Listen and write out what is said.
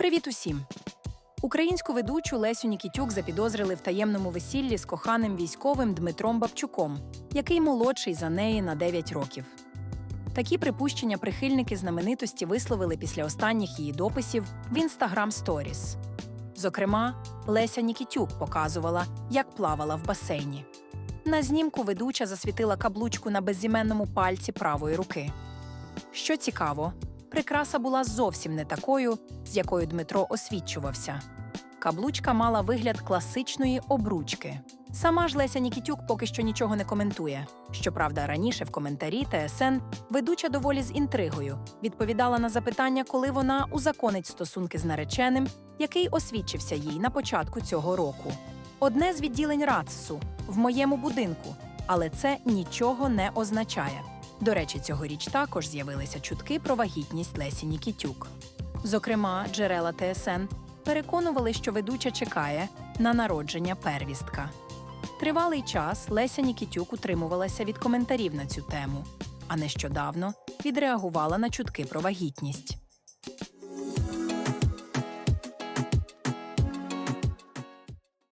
Привіт усім! Українську ведучу Лесю Нікітюк запідозрили в таємному весіллі з коханим військовим Дмитром Бабчуком, який молодший за неї на 9 років. Такі припущення прихильники знаменитості висловили після останніх її дописів в Instagram Stories. Зокрема, Леся Нікітюк показувала, як плавала в басейні. На знімку ведуча засвітила каблучку на безіменному пальці правої руки. Що цікаво, прикраса була зовсім не такою, з якою Дмитро освічувався. Каблучка мала вигляд класичної обручки. Сама ж Леся Нікітюк поки що нічого не коментує. Щоправда, раніше в коментарі ТСН ведуча доволі з інтригою відповідала на запитання, коли вона узаконить стосунки з нареченим, який освідчився їй на початку цього року. Одне з відділень РАЦСу в моєму будинку, але це нічого не означає. До речі, цьогоріч також з'явилися чутки про вагітність Лесі Нікітюк. Зокрема, джерела ТСН переконували, що ведуча чекає на народження первістка. Тривалий час Леся Нікітюк утримувалася від коментарів на цю тему, а нещодавно відреагувала на чутки про вагітність.